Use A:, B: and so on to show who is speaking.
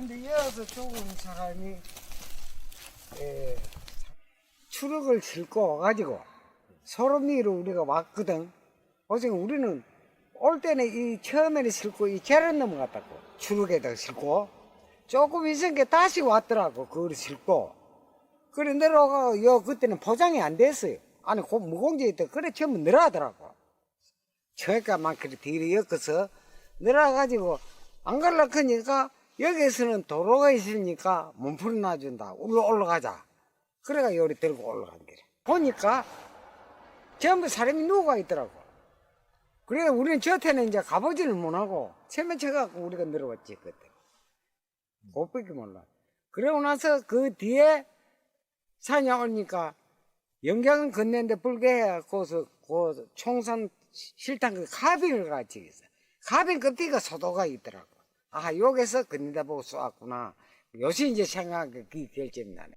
A: 근데 여기서 죽은 사람이 에, 추력을 싣고 와가지고 소름리로 우리가 왔거든. 어제 우리는 올 때는 이 처음에는 싣고 이 계란 넘어갔다고 추력에다 싣고 조금 게 다시 왔더라고 그걸 싣고 그래 내려가 요 그때는 포장이 안 됐어요. 안에 고 무공지 있다 그래 전부 내려가더라고. 저희가 막 그래 뒤로 엮어서 내려가가지고 안 갈라 하니까 여기서는 도로가 있으니까 몸풀 놔준다. 올라 올라가자. 그래가 요리 들고 올라간 거래. 보니까 전부 사람이 누워가 있더라고. 그래 우리는 저태는 이제 가보지를 못하고 체면 쳐갖고 우리가 내려왔지 그때. 못밖에 몰라. 그러고 나서 그 뒤에 산에 오니까 영경은 건너는데 불개해갖고서 그 총산 실탄 그 가빙을 같이 있어. 가빙 끝뒤가 소도가 있더라고. 아, 여기서 건너다 보고 쏘았구나. 요새 이제 생각이 그 결정이 나네.